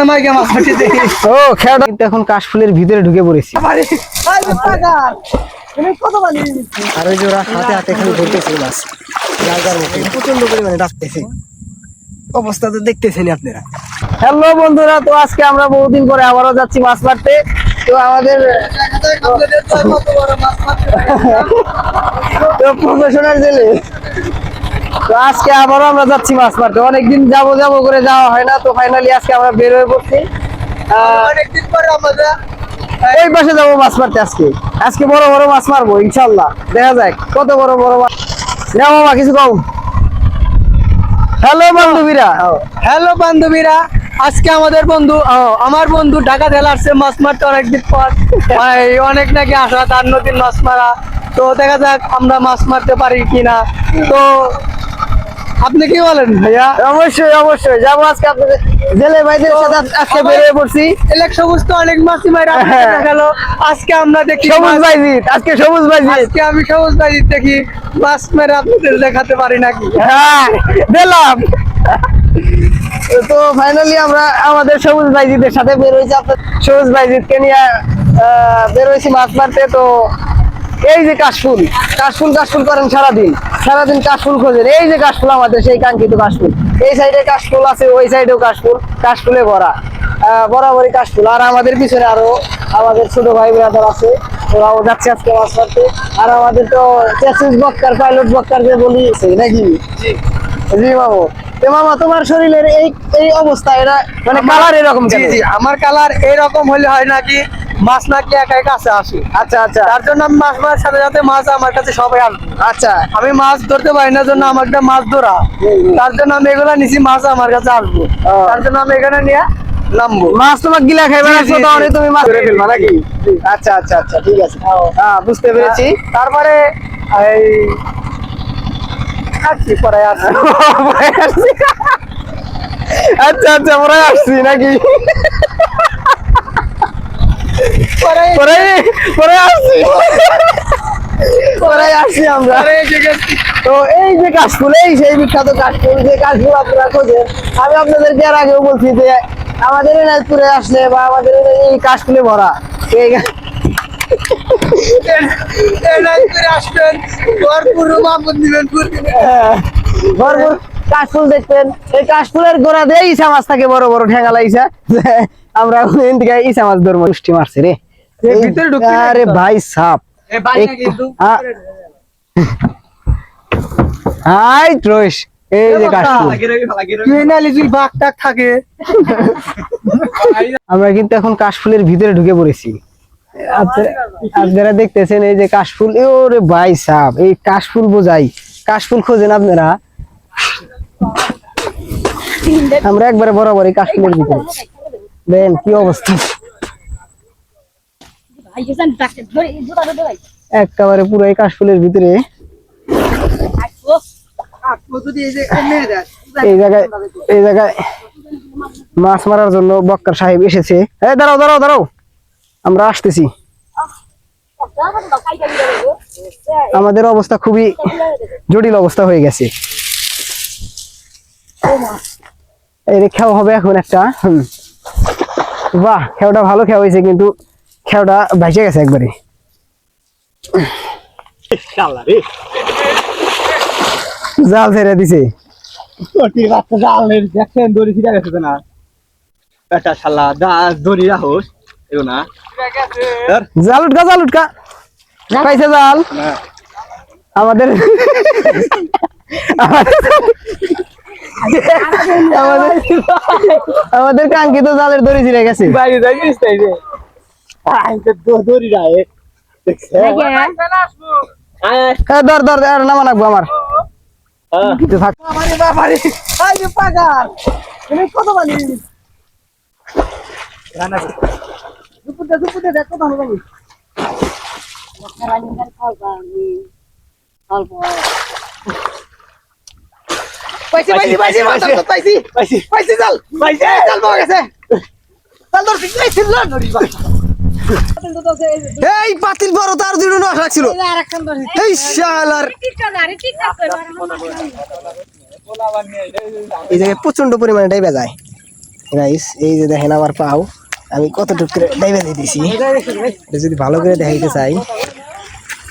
না মাছ ফাটিয়ে ও খেয়াটা কিন্তু এখন কাশফুলের ভিতরে ঢুকে পড়েছি। আরে ওই যে ওরা হাতে হাতে খালি মাছ জায়গার মতো। প্রচণ্ড পরিমাণে ডাকতেছে। অবস্থা তো দেখতেছেন আপনারা। হ্যালো বন্ধুরা তো আজকে আমরা বহুদিন পরে আবারও যাচ্ছি মাছ মারতে। তো আমাদের তো প্রফেশনাল জেলে। তো আজকে আবারও আমরা যাচ্ছি মাছ মারতে। অনেকদিন যাব যাব করে যাওয়া হয় না তো ফাইনালি আজকে আমরা বের হয়ে পড়ছি। অনেকদিন পরে আমরা এই পাশে যাব মাছ মারতে আজকে। আজকে বড় বড় মাছ মারবো ইনশাল্লাহ। দেখা যাক কত বড় বড় মাছ। না মামা কিছু কও হ্যালো বান্ধবীরা। হ্যালো বান্ধবীরা। আজকে আমাদের বন্ধু আমার বন্ধু ঢাকা জেলা আসছে মাছ মারতে অনেকদিন পর। অনেক নাকি আশা তার নদীর মাছ মারা। তো দেখা যাক আমরা মাছ মারতে পারি কিনা। তো আপনি কি বলেন ভাইয়া? অবশ্যই অবশ্যই। যাব আজকে আপনাদের জেলে ভাইদের সাথে আজকে বেরিয়ে পড়ছি। এলাক সবুজ তো অনেক মাছই মারা হ্যাঁ। গেল আজকে আমরা দেখি সবুজ মাছ- ভাইজিৎ আজকে সবুজ ভাইজিৎ আজকে আমি সবুজ ভাই দেখি মাছ মেরে আপনাদের দেখাতে পারি নাকি? হ্যাঁ দিলাম। তো ফাইনালি আমরা আমাদের সবুজ ভাইজিদের সাথে বের হয়েছি। আপনার সবুজ ভাইজিৎকে নিয়ে আহ, বের হয়েছি মাছ মারতে। তো এই যে কাশফুল কাশফুল কাশফুল করেন সারাদিন। সারাদিন কাশফুল খোঁজেন। এই যে কাশফুল আমাদের সেই কাঙ্ক্ষিত কাশফুল। এই সাইডে কাশফুল আছে ওই সাইডেও কাশফুল। কাশফুলে ভরা। বরাবরই কাশফুল। আর আমাদের পিছনে আরও আমাদের ছোট ভাই ব্রাদার আছে ওরাও যাচ্ছে আজকে মাছ মারতে আর আমাদের তো চেসিস বক্কার পাইলট বক্কার যে বলি নাকি? জি। মামু। এ মামা তোমার শরীরের এই এই অবস্থা এটা মানে কালার এরকম জি জি আমার কালার এরকম হলে হয় নাকি মাছ নাকি একাই কাছে আসে। আচ্ছা আচ্ছা। তার জন্য আমি মাছ মারার সাথে সাথে মাছ আমার কাছে সবাই আসবে। আচ্ছা। আমি মাছ ধরতে পারি না জন্য আমার একটা মাছ ধরা। তার জন্য আমি এগুলা নিছি মাছ আমার কাছে আসব। তার জন্য আমি এখানে নিয়ে নামবো। মাছ তোমার গিলা খাইবে না তাহলে তুমি মাছ ধরে ফেলবা নাকি? আচ্ছা আচ্ছা আচ্ছা ঠিক আছে। হ্যাঁ বুঝতে পেরেছি। তারপরে এই আসছি পরে আসছি আচ্ছা আচ্ছা পরে আসছি নাকি? পরে পরে পরে আসছি। পরে আসছি আমরা। তো এই যে কাশফুল এই সেই বিখ্যাত কাশফুল যে কাশফুল আপনারা খোঁজেন আমি আপনাদেরকে এর আগেও বলছি যে আমাদের এনাজপুরে আসলে বা আমাদের এই কাশফুলে ভরা এই এনাই আসবেন ভরপুর দিবেন হ্যাঁ, ভরপুর কাশফুল দেখবেন। এই কাশফুলের গোড়া দিয়ে ইসা মাছ থাকে বড় বড় ঠেঙ্গালা ইসা আমরা ইসা মাছ ধরবো পুষ্টি মারছে রে। ভিতরে ঢুকতে এই- আরে ভাই সাপ। একটু- আ- হাই ট্রইস এই যে কাশফুল। তুই না লিজুই থাকে? আমরা কিন্তু এখন কাশফুলের ভিতরে ঢুকে পড়েছি। আপনারা দেখতেছেন এই যে কাশফুল। এ ওরে ভাই সাপ এই কাশফুল বোঝাই। কাশফুল খোঁজেন আপনারা। আমরা একবারে বরাবর এই কাশফুলের ভিতরে দেন কি অবস্থা ভাই গেছেন ডাক্তার ধরে জুতা ধরে ভাই একেবারে পুরো এই কাশফুলের ভিতরে। এই জায়গায় এই জায়গায় মাছ মারার জন্য। বক্কার সাহেব এসেছে। এই দাঁড়াও দাঁড়াও দাঁড়াও। আমরা আসতেছি। আমাদের অবস্থা খুবই জটিল অবস্থা হয়ে গেছে। এই খেও হবে এখন একটা। হুম। বাহ খেওটা ভালো খেয়া হয়েছে কিন্তু। খেওটা ভাইসে গেছে একবারে। জাল ছেড়ে দিছে। জালের দেখেন দড়ি ছিড়া গেছে না? এটা শালা দড়ি রাখোস এগো না। জাল উঠকা জাল উঠকা। পাইছে জাল। আমাদের আমাদের আমাদের কাঙ্ক্ষিত জালের দড়ি ছিঁড়ে গেছে। বাইরে যাই ধর ধর আর নামা নাকবো আমার কত বালি দুপুরে দুপুরে দেখো তো বালি পাইছি পাইছি। পাইছি পাইছি। পাইছি পাইছি জাল পাইছি জাল পাওয়া গেছে জাল ধরছি পাইছি জাল ধরি এই পাতিল বড় তার দুটো নখ রাখছিল এই শালার এই জায়গায় প্রচণ্ড পরিমাণে ডাইবা যায় গাইস এই যে দেখেন আমার পাও আমি কতটুকু করে ডাইভে দিয়ে দিছি যদি ভালো করে দেখাইতে চাই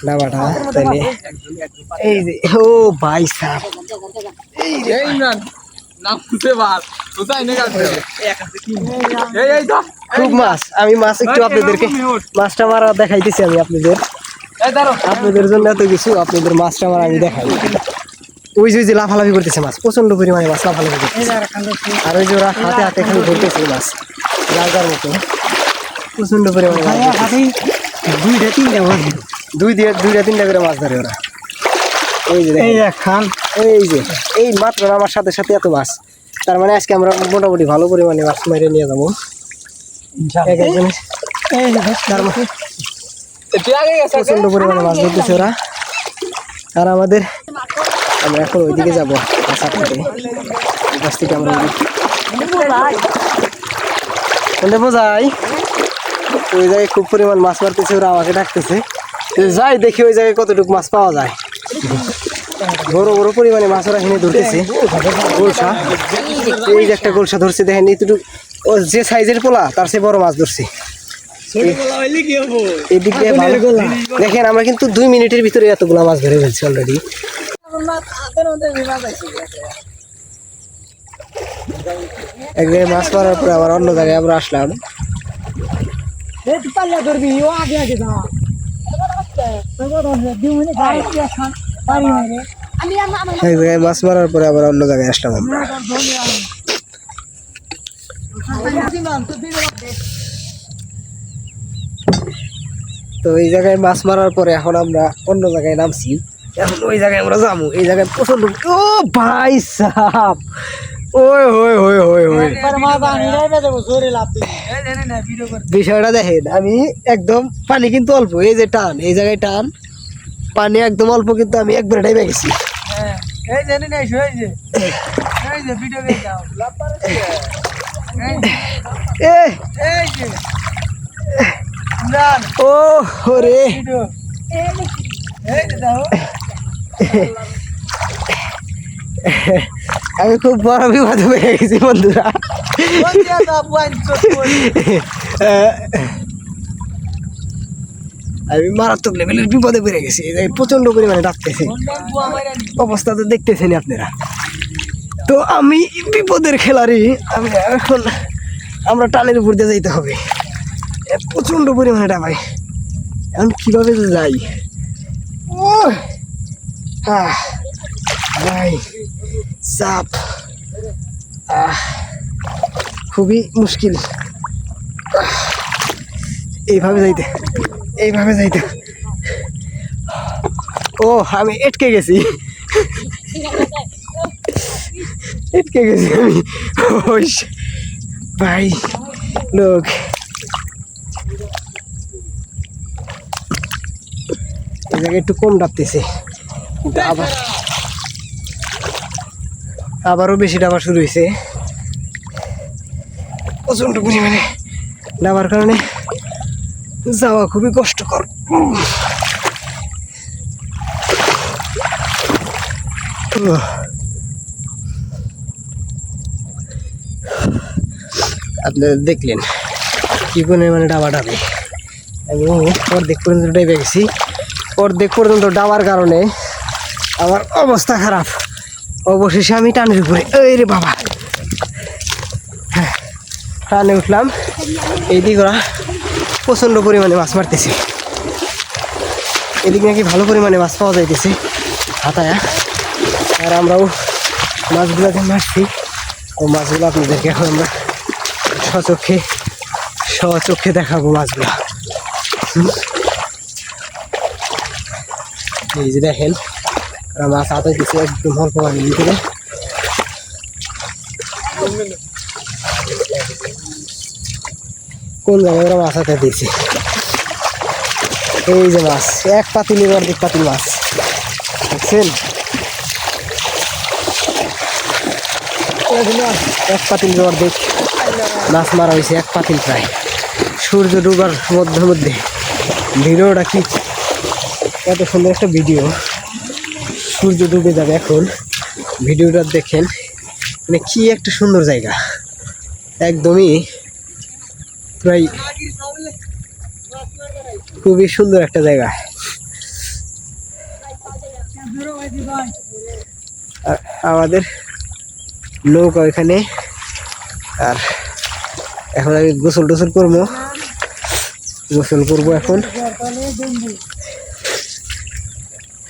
ডাবাটা তাহলে এই যে ও ভাই সাহ খুব মাছ। আমি মাছ একটু আপনাদেরকে মাছটা মারা দেখাইতেছি আমি আপনাদের। আপনাদের জন্য এত কিছু আপনাদের মাছটা মারা আমি দেখাই। ওই যে লাফালাফি করতেছে মাছ প্রচণ্ড পরিমাণে মাছ লাফালাফি করতেছে। আর ওই যে ওরা হাতে হাতে খালি ধরতেছে মাছ লাগার মতো। প্রচণ্ড পরিমাণে। দুইটা তিনটা মাছ দুই দিয়ে দুইটা তিনটা করে মাছ ধরে ওরা। এই যে। খান। এই যে এই মাত্র আমার সাথে সাথে এত মাছ। তার মানে আজকে আমরা মোটামুটি ভালো পরিমাণে মাছ মেরে নিয়ে যাব এক একজনের তার মানে প্রচণ্ড পরিমাণে মাছ ধরতেছে ওরা। আর আমাদের আমরা এখন ওইদিকে যাব কাছ থেকে আমরা কোনটা বোঝাই ওই জায়গায় খুব পরিমাণ মাছ মারতেছে ওরা আমাকে ডাকতেছে। যাই দেখি ওই জায়গায় কতটুকু মাছ পাওয়া যায়। বড় বড় পরিমাণে মাছ ওরা এখানে ধরতেছে। গোলসা। এই যে একটা গোলসা ধরছে দেখেন এতটুকু ও যে সাইজের পোলা তার চেয়ে বড় মাছ ধরছে। এদিক দিয়ে ভালো। দেখেন আমরা কিন্তু দুই মিনিটের ভিতরে এতগুলো মাছ ধরে ফেলছি অলরেডি এক জায়গায় মাছ মারার পরে আবার অন্য জায়গায় আমরা আসলাম। এক জায়গায় মাছ মারার পরে আবার অন্য জায়গায় আসলাম আমরা। তো এই জায়গায় মাছ মারার পরে এখন আমরা অন্য জায়গায় নামছি। এখন ওই জায়গায় আমরা যাব। এই জায়গায় প্রচণ্ড ও ভাই ওই ওই বিষয়টা দেখেন আমি একদম পানি কিন্তু অল্প এই যে টান এই জায়গায় টান। পানি একদম অল্প কিন্তু আমি একবারে ডাইবে গেছি। এই জানি না এই যে এই যে ভিডিও ও রে আমি খুব বড় বিপদে হয়ে গেছি, বন্ধুরা। আমি মারাত্মক লেভেলের বিপদে পড়ে গেছি প্রচণ্ড পরিমাণে ডাকতেছে। অবস্থা তো দেখতেছেন আপনারা। তো আমি বিপদের খেলারই আমি এখন আমরা টালের উপর দিয়ে যাইতে হবে। এ প্রচণ্ড পরিমাণে ডাবাই এখন কীভাবে যাই? ও আহ! ভাই চাপ। খুবই মুশকিল। এইভাবে যাইতে। এইভাবে যাইতে। ও আমি এটকে গেছি। এটকে গেছি আমি। ভাই, লোক। জায়গায় একটু কম ডাবতেছে। কিন্তু আবার আবারও বেশি ডাবা শুরু হয়েছে। প্রচণ্ড পরিমাণে ডাবার কারণে যাওয়া খুবই কষ্টকর। উম। আপনারা দেখলেন। কি পরিমাণে ডাবা ডাবে আমি অর্ধেক পর্যন্ত ডেবে গেছি। অর্ধেক পর্যন্ত ডাবার কারণে আমার অবস্থা খারাপ। অবশেষে আমি টানের উপরে এই রে বাবা। হ্যাঁ টানে উঠলাম। এই দিক ওরা প্রচণ্ড পরিমাণে মাছ মারতেছে। এদিক নাকি ভালো পরিমাণে মাছ পাওয়া যাইতেছে। হাতায়া। আর আমরাও মাছগুলোকে মারছি। ও মাছগুলো আপনাদেরকে এখন আমরা সচক্ষে সচক্ষে দেখাবো মাছগুলো। এই যে দেখেন মাছ হাতে দিচ্ছে একদম অল্প ভিতরে। কোন জায়গায় ওরা মাছ হাতে দিয়েছে এই যে মাছ, এক পাতিলের অর্ধেক পাতিল মাছ। দেখছেন? এক পাতিলের অর্ধেক মাছ মারা হয়েছে এক পাতিল প্রায়। সূর্য ডুবার মধ্যে মধ্যে ভিডিওটা কি? এত সুন্দর একটা ভিডিও। সূর্য ডুবে যাবে এখন। ভিডিওটা দেখেন। মানে কি একটা সুন্দর জায়গা। একদমই প্রায় খুবই সুন্দর একটা জায়গা। আমাদের নৌকা এখানে। আর এখন আমি গোসল টোসল করব। গোসল করব এখন।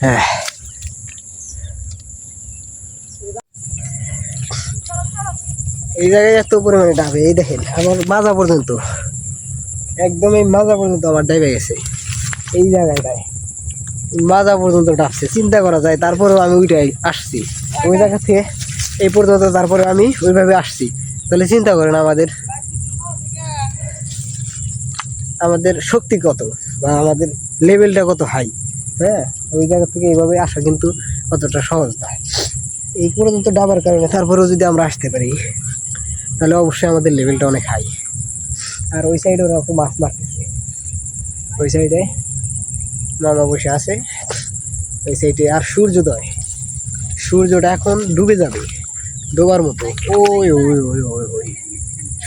হ্যাঁ। এই জায়গায় এত পরিমাণে ডাবে, এই দেখেন, আমার মাজা পর্যন্ত। একদম এই মাজা পর্যন্ত আমার ডাইবে গেছে। এই জায়গাটায়। মাজা পর্যন্ত ডাবছে, চিন্তা করা যায়, তারপরেও আমি ওইটাই আসছি। ওই জায়গা থেকে এই পর্যন্ত তারপরে আমি ওইভাবে আসছি। তাহলে চিন্তা করেন আমাদের আমাদের শক্তি কত বা আমাদের লেভেলটা কত হাই হ্যাঁ ওই জায়গা থেকে এইভাবে আসা কিন্তু অতটা সহজ নয় এই পর্যন্ত ডাবার কারণে তারপরেও যদি আমরা আসতে পারি, তাহলে অবশ্যই আমাদের লেভেলটা অনেক হাই আর ওই সাইডে ওরা একটু মাছ মারতেছে। ওই সাইডে মামা বসে আছে। ওই সাইডে আর সূর্যোদয়। সূর্যটা এখন ডুবে যাবে ডোবার মতো। ওই ওই ওই ওই ওই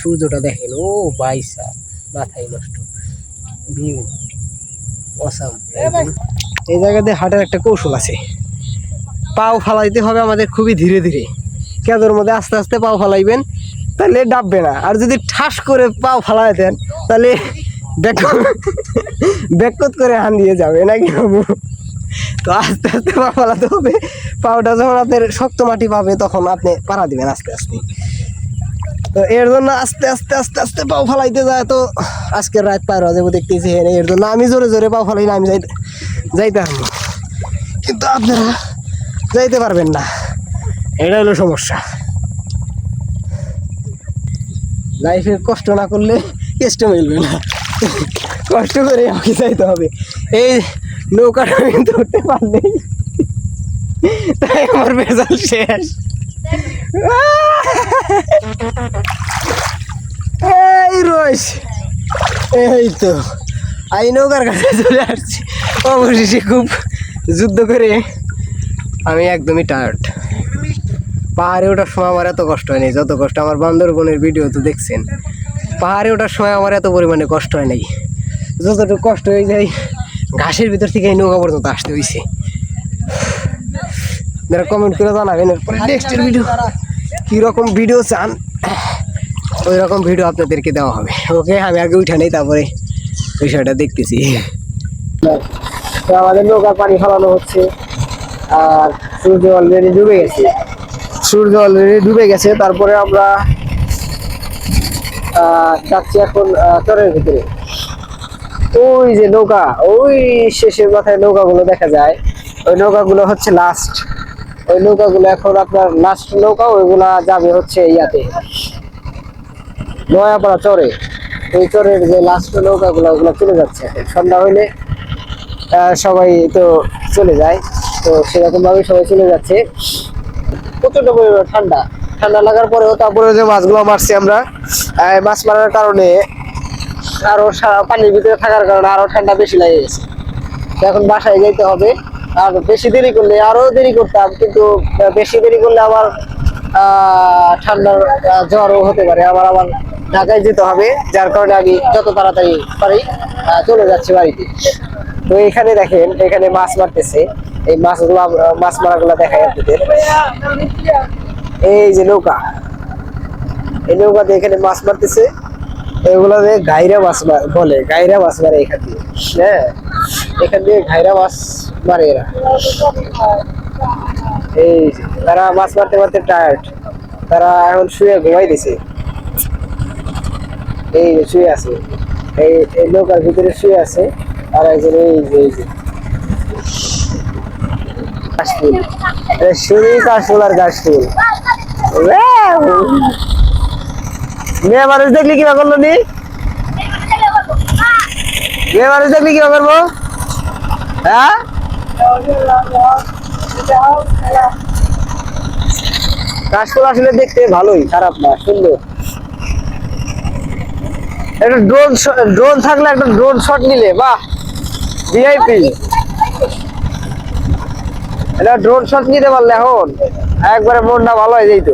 সূর্যটা দেখেন, ও বাইসা মাথায় নষ্ট। View awesome. এই জায়গাতে হাঁটার একটা কৌশল আছে। পাও ফালাইতে হবে আমাদের খুবই ধীরে ধীরে। কেদর মধ্যে আস্তে আস্তে পাও ফালাইবেন তাহলে ডাববে না। আর যদি ঠাস করে পাও ফালাই দেন তাহলে ব্যাকত করে হান দিয়ে যাবে নাকি বাবু? তো আস্তে আস্তে পা ফালাতে হবে। পাওটা যখন আপনার শক্ত মাটি পাবে তখন আপনি পাড়া দিবেন আস্তে আস্তে। তো এর জন্য আস্তে আস্তে আস্তে আস্তে পাও ফালাইতে যায়। তো আজকের রাত পার হয়ে যাব দেখতেছি হ্যাঁ এর জন্য আমি জোরে জোরে পাও ফালাই না, আমি যাইতে যাইতে পারব। কিন্তু আপনারা যাইতে পারবেন না। এটা হলো সমস্যা। লাইফে কষ্ট না করলে কেষ্ট মিলবে না। কষ্ট করে আমাকে যাইতে হবে। এই নৌকাটা আমি ধরতে পারলেই তাই আমার বেজাল শেষ। রয়েছ। এই তো আই নৌকার কাছে চলে আসছি। অবশেষে খুব যুদ্ধ করে আমি একদমই টায়ার্ড পাহাড়ে ওঠার সময় আমার এত কষ্ট হয়নি, যত কষ্ট আমার বান্দরবনের ভিডিও তো দেখছেন। পাহাড়ে ওঠার সময় আমার এত পরিমাণে কষ্ট হয় নাই। যতটুকু কষ্ট হয়ে যায়, ঘাসের ভিতর থেকে এই নৌকা পর্যন্ত আসতে হয়েছে কমেন্ট করে জানাবেন, এরপরে নেক্সটের ভিডিও কীরকম ভিডিও চান? ওই রকম ভিডিও আপনাদেরকে দেওয়া হবে। ওকে, আমি আগে উঠে নেই, তারপরে বিষয়টা দেখতেছি। আমাদের নৌকা পানি ফলানো হচ্ছে, আর সূর্য অলরেডি ডুবে গেছে। সূর্য অলরেডি ডুবে গেছে, তারপরে আমরা যাচ্ছি এখন চরের ভিতরে। ওই যে নৌকা, ওই শেষের মাথায় নৌকাগুলো দেখা যায়। ওই নৌকাগুলো হচ্ছে লাস্ট ওই নৌকাগুলো এখন আপনার লাস্ট নৌকা, ওইগুলা যাবে হচ্ছে ইয়াতে। নয়াপাড়া চরে। ওই চরের যে লাস্ট নৌকাগুলো, ওগুলো চলে যাচ্ছে। সন্ধ্যা হইলে সবাই তো চলে যায়। তো সেরকম ভাবে সবাই চলে যাচ্ছে। প্রচণ্ড পরিমাণে ঠান্ডা। ঠান্ডা লাগার পরেও তারপরে যে মাছগুলো মারছি আমরা মাছ মারার কারণে আরও সা- পানির ভিতরে থাকার কারণে আরও ঠান্ডা বেশি লেগে গেছে। এখন বাসায় যেতে হবে। আর বেশি দেরি করলে, আরও দেরি করতাম, কিন্তু বেশি দেরি করলে আবার ঠান্ডার জ্বরও হতে পারে। আবার আবার ঢাকায় যেতে হবে, যার কারণে আমি যত তাড়াতাড়ি পারি চলে যাচ্ছি বাড়িতে। তো এখানে দেখেন, এখানে মাছ মারতেছে। এই মাছগুলো, মাছ মারাগুলো দেখায় আপনাদের। এই যে নৌকা, এই নৌকাতে এখানে মাছ মারতেছে। এগুলো দিয়ে গাইরা মাছ বলে, গাইরা মাছ মারে এখান দিয়ে। হ্যাঁ এখান দিয়ে ঘাইরা মাছ মারে এরা। এই তারা মাছ মারতে মারতে টায়ার্ড তারা এখন শুয়ে ঘুমাই দিছে। এই শুয়ে আছে। এই এই নৌকার ভিতরে শুয়ে আছে আর একজন এই যে আর করল নি? মেয়ে হ্যাঁ? কাশফুল আসলে দেখতে ভালোই, খারাপ না, সুন্দর। একটা ড্রোন ড্রোন থাকলে একটা ড্রোন শট নিলে, বাহ! ভিআইপি এটা ড্রোন শট নিতে পারলে এখন, একবারে মনটা ভালো হয়ে যেত